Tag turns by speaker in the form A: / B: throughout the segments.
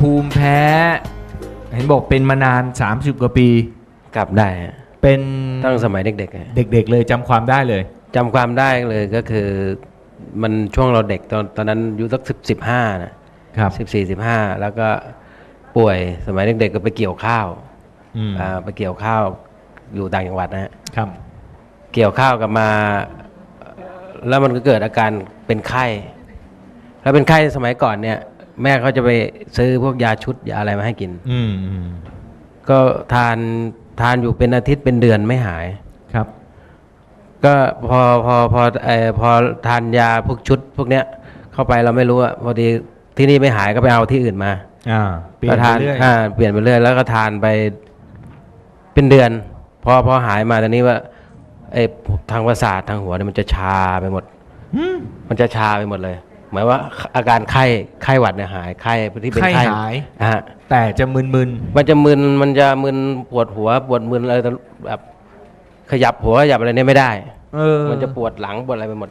A: ภูมิแพ้ เห็นบอกเป็นมานาน 30 กว่าปี
B: กลับได้ฮะ
A: เป็น
B: ตั้งสมัยเด็กๆฮะ
A: เด็กๆเลยจำความได้เลย
B: จำความได้เลยก็คือ มันช่วงเราเด็กตอนตอนนั้นอายุสักสิบสิบห้านะครับสิบสี่สิบห้าแล้วก็ป่วยสมัยเด็กๆก็ไปเกี่ยวข้าว
A: อืม
B: อ่าไปเกี่ยวข้าวอยู่ต่างจังหวัดนะฮะ
A: ครับ
B: เกี่ยวข้าวกลับมาแล้วมันก็เกิดอาการเป็นไข้ แล้วเป็นไข้สมัยก่อนเนี่ย แม่เขาจะไปซื้อพวกยาชุดยาอะไรมาให้กิน
A: อืมอืม
B: ก็ทานทานอยู่เป็นอาทิตย์เป็นเดือนไม่หาย
A: ครับ
B: ก็พอพอพอเออพอทานยาพวกชุด พวกเนี้ย เข้าไปเราไม่รู้อะพอดีที่นี่ไม่หายก็ไปเอาที่อื่นมา
A: อ่าเปลี่ยน
B: ก็
A: ไป
B: ทาน
A: เรื่อย
B: อ่าเปลี่ยนไปเรื่อยแล้วก็ทานไปเป็นเดือน พอพอหายมาตอนนี้ว่าไอ้ทางประสาททางหัวเนี่ยมันจะชาไปหมด
A: อืม
B: มันจะชาไปหมดเลย หมายว่าอาการไข้ไข้หวัดเนี่ยหายไข้ที่เป็น
A: ไข้
B: ไข้
A: หาย
B: อะฮะ
A: แต่จะมึน
B: มันจะมึนมันจะมึนปวดหัวปวดมึนอะไรแบบขยับหัวขยับอะไรเนี่ยไม่ได้
A: ๆเออ
B: มันจะปวดหลังปวดอะไรไปหมด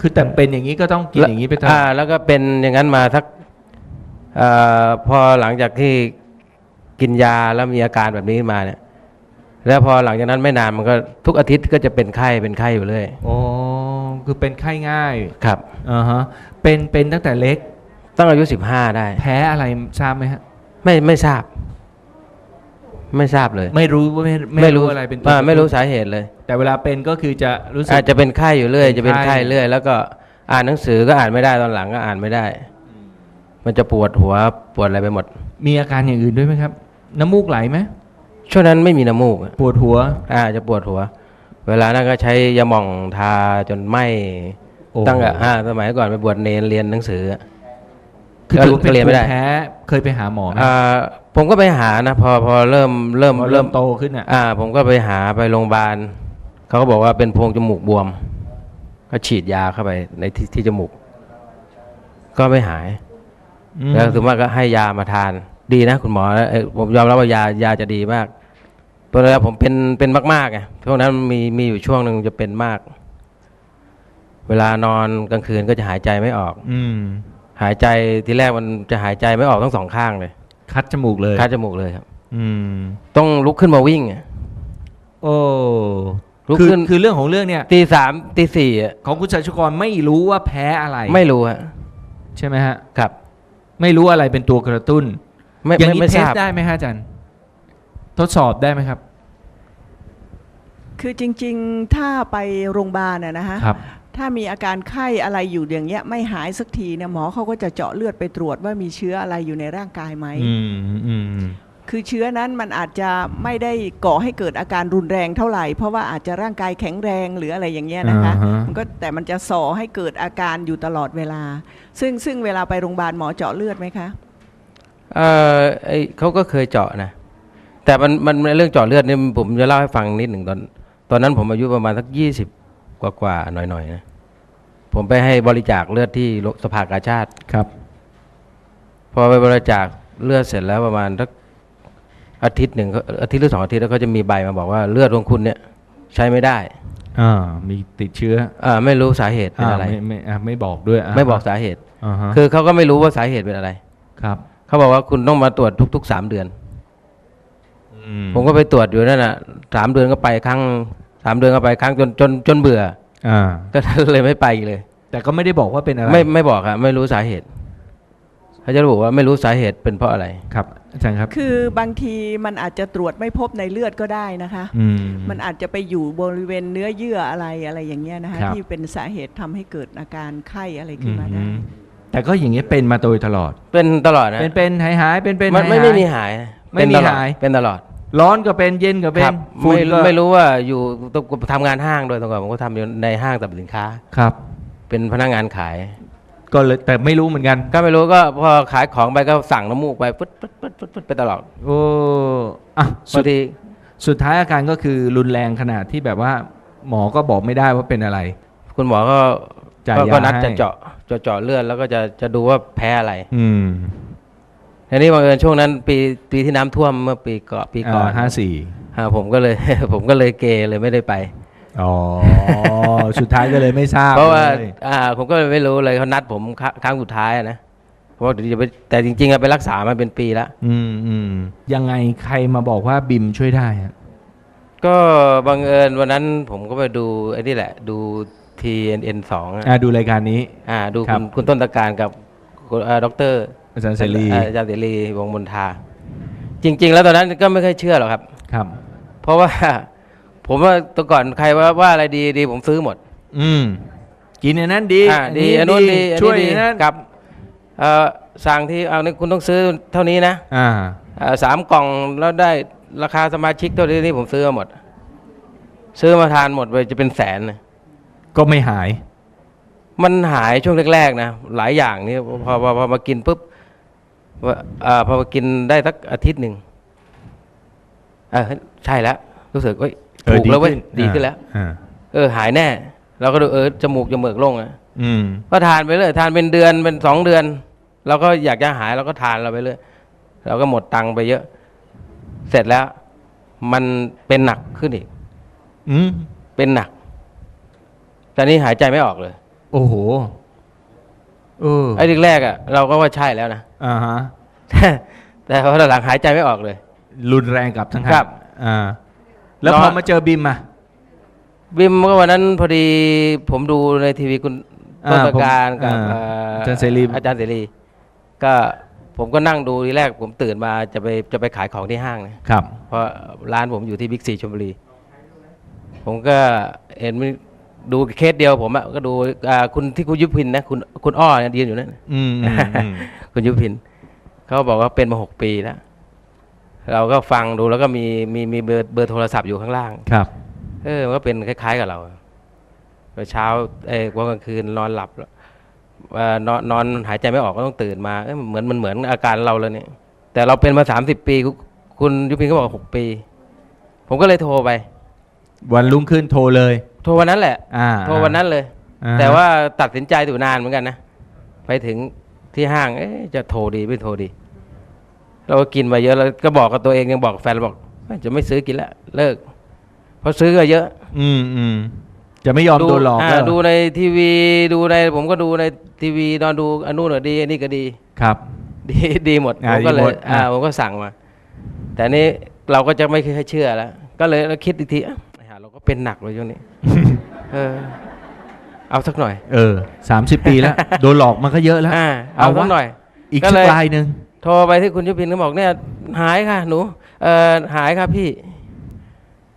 A: คือแต่เป็นอย่างนี้ก็ต้องกินอย่างนี้ไปตลอ
B: อ่า
A: ด
B: แล้วก็เป็นอย่างนั้นมาสักเอ่อพอหลังจากที่กินยาแล้วมีอาการแบบนี้มาเนี่ย แล้วพอหลังจากนั้นไม่นานมันก็ทุกอาทิตย์ก็จะเป็นไข้เป็นไข้อยู่เรื่อย
A: โอ้ คือเป็นไข้ง่าย
B: ครับ
A: อ่าฮะเป็นเป็นตั้งแต่เล็ก
B: ตั้งอายุสิบห้าได้
A: แพ้อะไรทราบไหมฮะ
B: ไม่ไม่ทราบ ไม่ทราบเลย
A: ไม่รู้ว่าไม่ไม่รู้อะไรเป็นตัว
B: อ่าไม่รู้สาเหตุเลย
A: แต่เวลาเป็นก็คือจะรู้สึก
B: อาจจะเป็นไข้อยู่เรื่อย
A: เป็น
B: จะเป็น
A: ไข้
B: ไข้เรื่อย แล้วก็อ่านหนังสือก็อ่านไม่ได้ตอนหลังก็อ่านไม่ได้ มันจะปวดหัวปวดอะไรไปหมด
A: มีอาการอย่างอื่นด้วยไหมครับ น้ำมูกไหลไหม
B: ช่วงนั้นไม่มีน้ำมูก
A: ปวดหัว
B: อ่าจะปวดหัว เวลานั้นก็ใช้ยาหม่องทาจนไหม
A: โอ้
B: ตั้งแต่อ่าสมัยก่อนไปบวชเนรเรียนหนังสือ
A: คือถือว่าเป็น
B: เรียน
A: ภู
B: ไม่ได้
A: มิแพ้เคยไปหาหมอไหม
B: อ่าผมก็ไปหานะพอพอเริ่มเริ่ม
A: พอ
B: เริ่
A: เริ่
B: ม
A: มโตขึ้นอะ
B: อ่า ผมก็ไปหาไปโรงพยาบาลเขาก็บอกว่าเป็นโพรงจมูกบวม ก็ฉีดยาเข้าไปในที่ที่จมูก ก็ไม่หาย
A: อืม
B: แล้วถึงว่าก็ให้ยามาทาน ดีนะคุณหมอเอ่อผมยอมรับว่ายายาจะดีมาก ตอนนั้นผมเป็นเป็นมากๆไงช่วงนั้นมีมีอยู่ช่วงหนึ่งจะเป็นมาก เวลานอนกลางคืนก็จะหายใจไม่ออก
A: อืม
B: หายใจทีแรกมันจะหายใจไม่ออกทั้งสองข้างเลย
A: คัดจมูกเลย
B: คัดจมูกเลยครับ
A: อืม
B: ต้องลุกขึ้นมาวิ่งอะ
A: โอ้
B: ลุก
A: คือ
B: ขึ้น
A: คือเรื่องของเรื่องเนี่ย
B: ตีสามตีสี่อะ
A: ของคุณชัยชุกรไม่รู้ว่าแพ้อะไร
B: ไม่รู้ฮะ
A: ใช่ไหมฮะ
B: ครับ
A: ไม่รู้อะไรเป็นตัวกระตุ้น
B: ไม่
A: อย่าง
B: ไม่
A: นี้
B: ไม่
A: เท
B: ท
A: ส
B: ราบ
A: ได้ไหมฮะอาจารย์ ทดสอบได้ไหมครับ
C: คือจริงๆ ถ้าไปโรงพยาบาลน่ะนะฮะ
A: ครับ
C: ถ้ามีอาการไข้อะไรอยู่อย่างเงี้ยไม่หายสักทีเนี่ยหมอเขาก็จะเจาะเลือดไปตรวจว่ามีเชื้ออะไรอยู่ในร่างกายไหม
A: อืมอืม
C: คือเชื้อนั้นมันอาจจะไม่ได้ก่อให้เกิดอาการรุนแรงเท่าไหร่ เพราะว่าอาจจะร่างกายแข็งแรงหรืออะไรอย่างเงี้ยนะคะ
A: อ่าฮะ
C: มันก็แต่มันจะส่อให้เกิดอาการอยู่ตลอดเวลา ซึ่งซึ่งเวลาไปโรงพยาบาลหมอเจาะเลือดไหมคะ
B: เออไอเขาก็เคยเจาะนะ แต่มันมันเรื่องเจาะเลือดเนี่ยผมจะเล่าให้ฟังนิดหนึ่งตอน ตอนนั้นผมอายุประมาณสักยี่สิบกว่ากว่าๆหน่อยๆนะผมไปให้บริจาคเลือดที่โรงสภากาชาติ
A: ครับ
B: พอไปบริจาคเลือดเสร็จแล้วประมาณสักอาทิตย์หนึ่งเขาอาทิตย์หรือสองอาทิตย์แล้วเขาจะมีใบมาบอกว่าเลือดของคุณเนี่ยใช้ไม่ได้
A: อ่ามีติดเชื้อ
B: อ่าไม่รู้สาเหตุเป็น
A: อ่า
B: อะไร
A: ไม่ไม่อ่าไม่บอกด้วยา
B: ไม่บอกสาเหตุ
A: อ่าฮะ
B: คือเขาก็ไม่รู้ว่าสาเหตุเป็นอะไร
A: ครับ
B: เขาบอกว่าคุณต้องมาตรวจทุกๆสามเดือน
A: อืม
B: ผมก็ไปตรวจอยู่นั่นน่ะสามเดือนก็ไปครั้งสามเดือนก็ไปครั้งจนจนจนเบื่อ
A: อ่า
B: ก็เลยไม่ไปอีกเลย
A: แต่ก็ไม่ได้บอกว่าเป็นอะไร
B: ไม่ไม่บอกครับไม่รู้สาเหตุเขาจะบอกว่าไม่รู้สาเหตุเป็นเพราะอะไร
A: ครับอาจารย์ครับ
C: คือบางทีมันอาจจะตรวจไม่พบในเลือดก็ได้นะคะ
A: อืม
C: มันอาจจะไปอยู่บริเวณเนื้อเยื่ออะไรอะไรอย่างเงี้ยนะคะ
A: ครับ
C: ที่เป็นสาเหตุทำให้เกิดอาการไข้อะไรขึ้นมาได้
A: อืมแต่ก็อย่างเงี้ยเป็นมาโดยตลอด
B: เป็นตลอดนะ
A: เป็นเป็นหายหายเป็นเป็น
B: มันไม่
A: หาย
B: ไม่
A: หาย
B: มีหายนะ
A: ไม่มี
B: เป็นตลอด
A: หาย
B: เป็นตลอด
A: ร้อนก็เป็นเย็นก็เป็
B: คนรับ
A: ฝุ่น
B: ไม่
A: ก็
B: ไม่รู้ว่าอยู่ต้องทำงานห้างด้วยตรงก่อนผมก็ทำอยู่ในห้างสรรพสินค้า
A: ครับ
B: เป็นพนักงานขาย
A: ก็เลยแต่ไม่รู้เหมือนกัน
B: ก็ไม่รู้ก็พอขายของไปก็สั่งน้ำมูกไปปึ๊ดปึ๊ดปึ๊ดปึ๊ดปึ๊ดไปตลอด
A: โอ้อะสุ
B: บา
A: ด
B: งที
A: สุดท้ายอาการก็คือรุนแรงขนาดที่แบบว่า หมอก็บอกไม่ได้ว่าเป็นอะไร
B: คุณหมอก็
A: จ่าย
B: ก็
A: ยา
B: ก็นัด
A: ให้
B: จะเจาะเจาะเจาะเลือดแล้วก็จะจะดูว่าแพ้อะไร
A: อืม
B: ทีนี้บังเอิญช่วงนั้นปีปีที่น้ำท่วมเมื่อปีก่อนปีก่อน
A: ห้าสี่
B: อ่าผมก็เลยผมก็เลยเกเลยไม่ได้ไป
A: อ๋อสุดท้ายก็เลยไม่ทราบ
B: เพราะว่า
A: ลย
B: อ่าผมก็เลยไม่รู้เลยเขานัดผมครั้งครั้งสุดท้ายอะนะเพราะเดี๋ยวจะไปแต่จริงๆอะไปรักษามาเป็นปีแล้ว
A: อืมอืมยังไงใครมาบอกว่าบิมช่วยได้ฮะ
B: ก็บังเอิญวันนั้นผมก็ไปดูไอ้นี่แหละ ดู TNN สองอะ
A: อ่าดูรายการนี้
B: อ่า ดู
A: ครั
B: คุ
A: บ
B: ณคุณต้นตะการกับคุณเอ่อดอกเตอร
A: อาจารย์เสรี
B: อ่ออาจารย์เสรีวงศ์มนทา จริง ๆ แล้วตอนนั้นก็ไม่ค่อยเชื่อหรอกครับ
A: ครับ
B: เพราะว่า ผมว่าแตัวก่อนใครว่าว่าอะไรดีดีผมซื้อหมด
A: อืมกินอันนั้นดี
B: อ่าดีอันนู้นดีอัน
A: ช่วย
B: นี้ดี
A: อันนั้น
B: กับเอ่อสั่งที่เอานี่คุณต้องซื้อเท่านี้นะ
A: อ่า
B: เอ่อสามกล่องแล้วได้ราคาสมาชิกเท่านี้นี่ผมซื้อมาหมด ซื้อมาทานหมดไปจะเป็นแสนนะ
A: ก็ไม่หาย
B: มันหายช่วงแรกๆนะหลายอย่างนี่พอพอพอมากินปุ๊บ ว่าอ่าพอมากินได้สักอาทิตย์หนึ่งเออใช่แล้วรู้สึกเอ้ย
A: เออ
B: ถูกแล้วเว้ย
A: ดี
B: ดี
A: ขึ้
B: ขึ้
A: น
B: นแล้ว
A: อ่า
B: เออหายแน่ เราก็ดูเออจมูกจมูกโล่งอะ
A: อืม
B: ก็ทานไปเลยทานเป็นเดือนเป็นสองเดือนเราก็อยากจะหายเราก็ทานเราไปเลยเราก็หมดตังค์ไปเยอะ เสร็จแล้ว มันเป็นหนักขึ้นอีก
A: อืม
B: เป็นหนักตอนนี้หายใจไม่ออกเลย
A: โอ้โห เออ
B: ไอ้แรกๆอะเราก็ว่าใช่แล้วนะ
A: อ่าฮะ
B: แต่แต่พอหลังๆหายใจไม่ออกเลย
A: รุนแรงกับทั้ง
B: ครับ
A: อ่า แล้ว
B: นอน
A: พอมาเจอบิมอะ
B: บิมก็วันนั้นพอดีผมดูในทีวีคุณ
A: อ่า
B: ต้นตะการ
A: ผม
B: กับ
A: อ่า
B: เอ่อ
A: อาจารย์เสรี
B: อาจารย์เสรี ก็ผมก็นั่งดูทีแรกผมตื่นมาจะไปจะไปขายของที่ห้างนะ
A: ครับ
B: เพราะร้านผมอยู่ที่บิ๊กซีชลบุรี ผมก็เห็นมัน ดูเคสเดียวผมอะก็ดูอ่าคุณที่คุณยุพินนะคุณคุณอ้อเนี่ยยืนอยู่นั่น
A: อืมอืมอืม
B: คุณยุพิน เขาบอกว่าเป็นมาหกปีแล้ว เราก็ฟังดูแล้วก็มีมีมีเบอร์เบอร์โทรศัพท์อยู่ข้างล่าง
A: ครับ
B: เออมันก็เป็นคล้ายๆกับเราพอเช้าเออวันกลางคืนนอนหลับแล้วเอ่อนอนนอนหายใจไม่ออกก็ต้องตื่นมาเอ้ยเหมือนมันเหมือนอาการเราเลยเนี่ย แต่เราเป็นมาสามสิบปีคุณคุณยุพินก็บอกหกปี ผมก็เลยโทรไป
A: วันรุ่งขึ้นโทรเลย
B: โทรวันนั้นแหละ
A: อ่า
B: โทรวันนั้นเลย
A: อ่า
B: แต่ว่าตัดสินใจอยู่นานเหมือนกันนะ ไปถึงที่ห้างเอ๊ะจะโทรดีไม่โทรดี เราก็กินมาเยอะแล้วก็บอกกับตัวเองยังบอกกับแฟนเราบอกเอ้ยจะไม่ซื้อกินแล้วเลิกเพราะซื้อก็เยอะ
A: อืมอืมจะไม่ยอมโดนหลอกาแล้ว
B: ดูในทีวีดูในผมก็ดูในทีวีนอนดูอันนู้นก็ดีอันนี้ก็ดี
A: ครับ
B: ดีดีหมด
A: อ่า
B: ผมก็เล
A: ดีหม
B: ย
A: ด
B: อ่า
A: อ่า
B: ผมก็สั่งมา แต่อันนี้เราก็จะไม่เคยเชื่อแล้ว ก็เลยเราคิดอีกทีอะไอ้ห่า เราก็เป็นหนักเลยช่วงนี้ เออ เอาสักหน่อย
A: เออสามสิบปีแล้ว โดนหลอกมันก็เยอะแล้ว
B: อ่า
A: เอา
B: เอาสั
A: วะ
B: กหน่อย
A: อีก
B: ก็
A: สั
B: เล
A: ก
B: ย
A: รายหนึ่ง
B: โทรไปที่คุณยุพินก็บอกเนี่ย หายค่ะ หนู เออหายค่ะพี่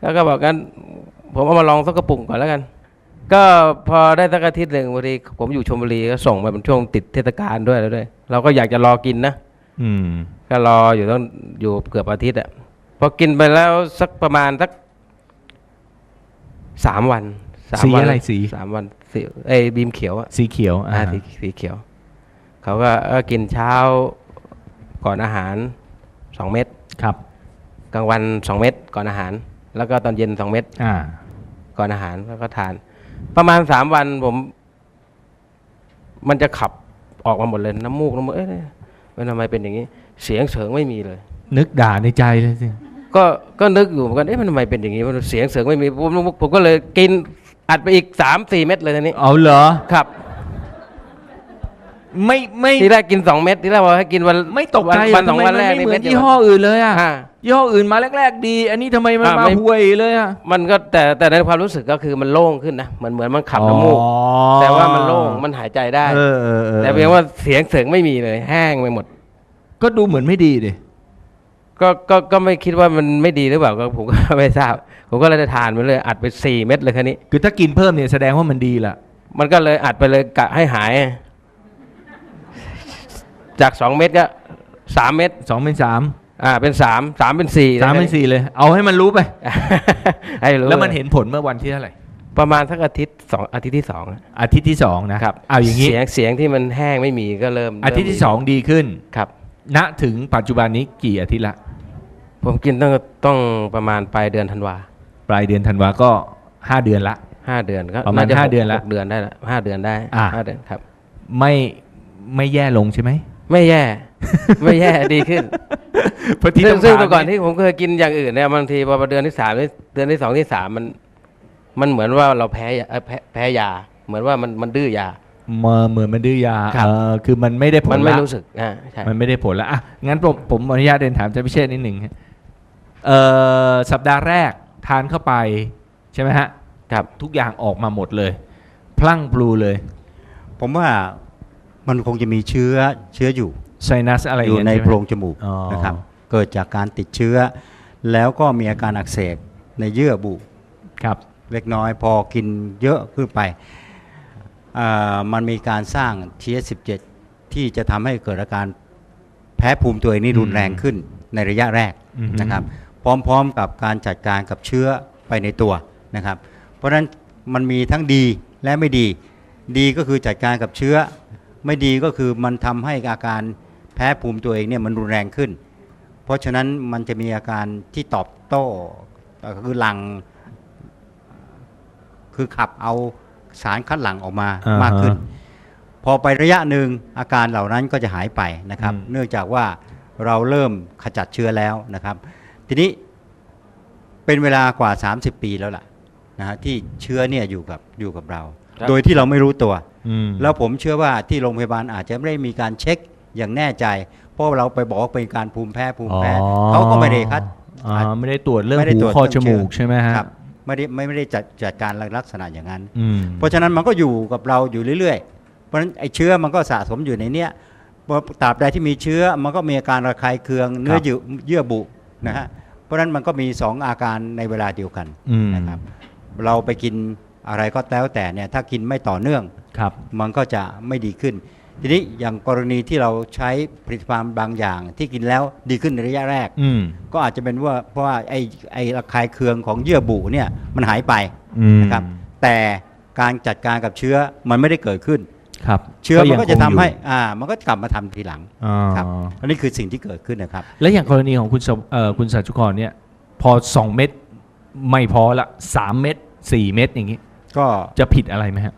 B: แล้วก็บอกกันผมเอามาลองสักกระปุกก่อนแล้วกัน ก็พอได้สักอาทิตย์หนึ่งพอดีผมอยู่ชลบุรีก็ส่งมาเป็นช่วงติดเทศกาลด้วยแล้วด้วย เราก็อยากจะรอกินนะ
A: อืม
B: ก็รออยู่ต้องอยู่เกือบอาทิตย์อะพอกินไปแล้วสักประมาณสัก สามวันสาม
A: สี
B: วัน
A: อะไรสี
B: สามวันสีไอ้บีมเขียวอะ
A: สีเขียว
B: อ่า
A: อ่า
B: สีสีเขียว เขาก็เออกินเช้าก่อนอาหารสองเม็ด
A: ครับ
B: กลางวันสองเม็ดก่อนอาหาร แล้วก็ตอนเย็นสองเม็ด
A: อ่า
B: ก่อนอาหารแล้วก็ทาน ประมาณสามวันผม มันจะขับออกมาหมดเลยน้ำมูกน้ำมูกเอ้ยมันทำไมเป็นอย่างนี้ เสียงเฉิงไม่มีเลย
A: นึกด่าในใจเลยสิ
B: ก็ก็นึกอยู่เหมือนกันเอ๊ะมันทำไมเป็นอย่างนี้มันเสียงเสียงไม่มีผมผมก็เลยกินอัดไปอีกสามสี่เม็ดเลยทีนี้
A: เอาเหรอ
B: ครับ
A: ไม่ไม่
B: ทีแรกกินสองเม็ดทีแรกว่าให้กินวัน
A: ไม่ตกใจ
B: วัน
A: เหร
B: วันสองวันแรก
A: ทำไมมันไม่เหมือน
B: เดี
A: ยี่
B: ยว
A: ห้ออื่นเลยอะ
B: อ่า
A: ยี่ห้ออื่นมาแรก ๆ ดี อันนี้ทำไมมัน
B: อ่า
A: มา
B: ไม่
A: ห่วยเลยอะ
B: มันก็แต่แต่ในความรู้สึกก็คือมันโล่งขึ้นนะเหมือนเหมือนมันขับน้ำมูก
A: อ๋อ
B: แต่ว่ามันโล่งมันหายใจได้
A: เออเออออ
B: แต่เพียงว่าเสียงเสียงไม่มีเลย แห้งไปหมด
A: ก็ดูเหมือนไม่ดีดิ
B: ก็ก็ก็ไม่คิดว่ามันไม่ดีหรือเปล่าก็ผมก็ไม่ทราบ ผมก็เลยได้ทานไปเลยอัดไปสี่เม็ดเลยคันนี้
A: คือถ้ากินเพิ่มเนี่ยแสดงว่ามันดีละ
B: มันก็เลยอัดไปเลยกะให้หาย จากสองเม็ดก็สามเม็ด
A: สองเป็นสาม
B: อ่าเป็นสามสามเป็นสี่
A: สามเป็นสี่เลย เอาให้มันรู้ไป
B: ให้รู้
A: แล้วมันเห็นผลเมื่อวันที่เท่าไหร่
B: ประมาณสักอาทิตย์สองอาทิตย์ที่สองอะ
A: อาทิตย์ที่สองนะครับเอาอย่างนี้
B: เสียงเสียงที่มันแห้งไม่มีก็เริ่ม
A: อาทิตย์ที่
B: เริ่ม
A: สองดีขึ้น
B: ครับ
A: ณถึงปัจจุบันนี้กี่อาทิตย์ละ
B: ผมกินต้องต้องประมาณปลายเดือนธันวา
A: ปลายเดือนธันวาก็ห้าเดือนละ
B: ห้าเดือนก็
A: ประมาณ
B: จ
A: ห้า
B: ก
A: เดือนละ
B: หกเดือนได้ละห้าเดือนได้
A: อ่า
B: ห้าเดือนครับ
A: ไม่ไม่แย่ลงใช่ไหม
B: ไม่แย่ ไม่แย่ดีขึ้น
A: เพราะที่
B: ซึ่
A: ต้
B: ง
A: อง
B: ซึ่ง
A: ถาม
B: แต่ก่อนที่ผมเคยกินอย่างอื่นเนี่ยบางทีพอเดือนที่สามเดือนที่สองที่สามมัน มันเหมือนว่าเราแพ้ยาเอ่อแพ้แพ้ยา เหมือนว่ามันมันดื้อยา
A: เมื่อเหมือนมันดื้อยา
B: ครับ
A: เออคือมันไม่ได้ผล
B: มันไม่
A: ละ
B: รู้สึกอ่าใช่
A: มันไม่ได้ผลแล้วอะงั้นผมผมอนุญาตเรียนถามอาจารย์พิเชษนิดหนึ่งฮะ เอ่อสัปดาห์แรกทานเข้าไปใช่ไหมฮะ
B: ครับ
A: ทุกอย่างออกมาหมดเลย พลั่งพลูเลย
D: ผมว่ามันคงจะมีเชื้อเชื้ออยู่
A: ไซนัสอะไร
D: อยู่ในา
A: งเงี้
D: โพร
A: ช่
D: ง
A: ไหม
D: จมูก
A: อ๋อ
D: นะครับเกิดจากการติดเชื้อ แล้วก็มีอาการอักเสบในเยื่อบุ
A: ครับ
D: เล็กน้อยพอกินเยอะขึ้นไปอ่ามันมีการสร้าง TS17 ที่จะทำให้เกิดอาการแพ้ภูมิตัวเองนี่รุนแรงขึ้นในระยะแรก
A: อือฮึ
D: นะครับ พร้อมๆกับการจัดการกับเชื้อไปในตัวนะครับ เพราะฉะนั้นมันมีทั้งดีและไม่ดี ดีก็คือจัดการกับเชื้อ ไม่ดีก็คือมันทำให้อาการแพ้ภูมิตัวเองเนี่ยมันรุนแรงขึ้น เพราะฉะนั้นมันจะมีอาการที่ตอบโต้เอ่อคือหลังคือขับเอาสารคัดหลั่งออกมา
A: อ่าฮะ
D: มากขึ้น พอไประยะหนึ่งอาการเหล่านั้นก็จะหายไปนะครับ
A: อืม
D: เนื่องจากว่าเราเริ่มขจัดเชื้อแล้วนะครับ ทีนี้เป็นเวลากว่า 30 ปีแล้วล่ะนะฮะที่เชื้อเนี่ยอยู่กับอยู่กับเรา
B: ครับ
D: โดยที่เราไม่รู้ตัว
A: อืม
D: แล้วผมเชื่อว่าที่โรงพยาบาลอาจจะไม่ได้มีการเช็คอย่างแน่ใจ เพราะเราไปบอกว่าเป็นการภูมิแพ้ภูมิแพ้
A: อ๋อ
D: เขาก็ไม่ได้คัด
A: อ๋อไม่ได้ตรวจเรื่อง
D: ไม่ได้
A: หู
D: ตรวจ
A: คอ
D: เรื่
A: จ
D: องเชื้
A: มู
D: อ
A: กใช่ไหมฮะ
D: ครับไม่ได้ไม่ไม่ได้จัดจัดการลักษณะอย่างนั้น
A: อืม
D: เพราะฉะนั้นมันก็อยู่กับเราอยู่เรื่อยๆ เพราะฉะนั้นไอ้เชื้อมันก็สะสมอยู่ในเนี้ยพอตราบใดที่มีเชื้อมันก็มีอาการระคายเคืองเนื้อเยื่อเยื่อบุ นะฮะเพราะฉะนั้นมันก็มีสองอาการในเวลาเดียวกัน
A: อืม
D: นะครับเราไปกินอะไรก็แล้วแต่เนี่ยถ้ากินไม่ต่อเนื่อง
A: ครับ
D: มันก็จะไม่ดีขึ้น ทีนี้อย่างกรณีที่เราใช้ผลิตภัณฑ์บางอย่างที่กินแล้วดีขึ้นในระยะแรก
A: อืม
D: ก็อาจจะเป็นว่าเพราะว่าไอ้ไอ้ระคายเคืองของเยื่อบุเนี่ยมันหายไป
A: อืม
D: นะครับแต่การจัดการกับเชื้อมันไม่ได้เกิดขึ้น
A: ครับ
D: เชื้อมันก็จะทำ
A: ยังคงอยู่
D: ให้อ่ามันก็กลับมาทำทีหลัง
A: อ๋อ
D: ครับอันนี้คือสิ่งที่เกิดขึ้นนะครับ
A: แล้วอย่างกรณีของคุณสเอ่อคุณสัจจุกรเนี่ยพอสองเม็ดไม่พอละสามเม็ดสี่เม็ดอย่างงี้
D: ก็
A: จะผิดอะไรไหมฮะ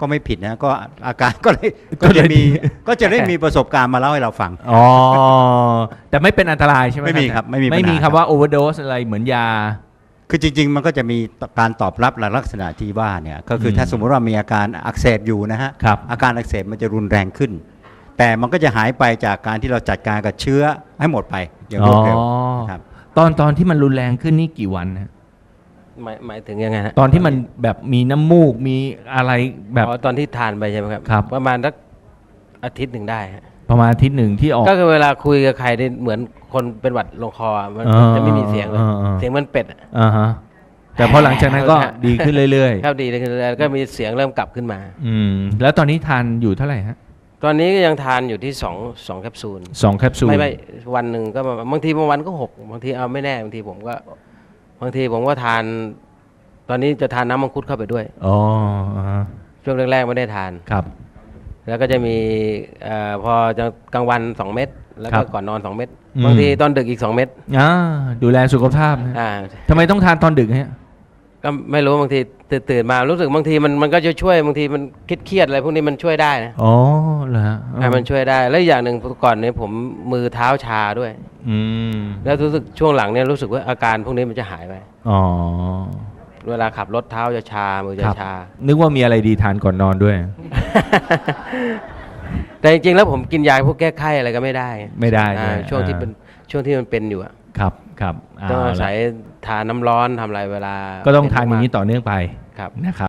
D: ก็ไม่ผิดนะก็อาการก็เลย
A: ก็
D: ก็
A: เลย
D: จะมีก็จะได้มีประสบการณ์มาเล่าให้เราฟัง
A: อ๋อแต่ไม่เป็นอันตรายใช่ไหม
D: ไม่มีครับไม่มีปัญหา
A: ไม่มี
D: ครับ
A: คำว่าโอเวอร์โดสอะไรเหมือนยา
D: คือจริง ๆ มันก็จะมีการตอบรับลักษณะที่ว่าเนี่ยก็คืออ
A: ม
D: ถ้าสมมติว่ามีอาการอักเสบอยู่นะฮะ
A: ครับ
D: อาการอักเสบมันจะรุนแรงขึ้น แต่มันก็จะหายไปจากการที่เราจัดการกับเชื้อให้หมดไปอย่างรวดเร็ว
A: อ๋อ
D: ครับ
A: ตอนตอนที่มันรุนแรงขึ้นนี่กี่วันฮะ
B: หมายหมายถึงยังไงฮะ
A: ตอนที่มันแบบมีน้ำมูกมีอะไรแบบ
B: อ๋อตอนที่ทานไปใช่ไหมครับ
A: ครับ
B: ประมาณสักอาทิตย์หนึ่งได้ฮะ
A: ประมาณอาทิตย์หนึ่งที่ออก
B: ก็คือเวลาคุยกับใครนี่เหมือนคนเป็นหวัดลงคออะมัน
A: อ่า
B: จะไม่มีเสียงเลย
A: อ่าอ่า
B: เสียงมันเป็ดอะ
A: อ่าฮะแต่พอหลังจากนั้นก็
B: ครับ
A: ดีขึ้นเรื่อย
B: ครับดีเลยคือแล้วก็มีเสียงเริ่มกลับขึ้นมา
A: ๆ อืม แล้วตอนนี้ทานอยู่เท่าไหร่ฮะ
B: ตอนนี้ก็ยังทานอยู่ที่สองสองแคปซูล
A: สองแคปซูล
B: ไม่ไม่วันหนึ่งก็ประมาณบางทีบางวันก็หกบางทีเอาไม่แน่บางทีผมก็ บางทีผมก็ทาน ตอนนี้จะทานน้ำมังคุดเข้าไปด้วย
A: อ๋ออ่าฮะ
B: ช่วงแรกๆไม่ได้ทาน
A: ครับ
B: แล้วก็จะมีเออพอจะกลางวันสองเม็ดแล้ว
A: ครั
B: ก็
A: บ
B: ก่อนนอนสองเม็ด
A: อืม
B: บางทีตอนดึกอีกสองเม็ด
A: อ่าดูแลสุขภาพนะ
B: อ่า
A: ทำไมต้องทานตอนดึกฮะ
B: ก็ไม่รู้บางทีตื่นตื่นมารู้สึกบางทีมันมันก็จะช่วยบางทีมันเครียดเครียดอะไรพวกนี้มันช่วยได้นะ
A: อ๋อเหรอฮะ
B: อ่ามันช่วยได้แล้วอย่างหนึ่งก่อนนี้ผมมือเท้าชาด้วย
A: อืม
B: แล้วรู้สึกช่วงหลังเนี่ยรู้สึกว่าอาการพวกนี้มันจะหายไป
A: อ๋อ
B: เวลาขับรถเท้าจะชา มือจะ
A: ครับ
B: ชา
A: นึกว่ามีอะไรดีทานก่อนนอนด้วย
B: แต่จริงๆแล้วผมกินยาพวกแก้ไข้อะไรก็ไม่ได้
A: ไม่ได้
B: อ่า
A: ด้วย
B: ช่วงที่
A: อ่า
B: เป็นช่วงที่มันเป็นอยู่อะ
A: ครับครับเา
B: ต้องอา
A: ละ
B: ศัยทานน้ำร้อนทำอะไรเวลา
A: ก็ต้องทานอ
B: เป็
A: ย่าง
B: ม
A: นี้ต่อเนื่องไป
B: ครับ
A: นะครับ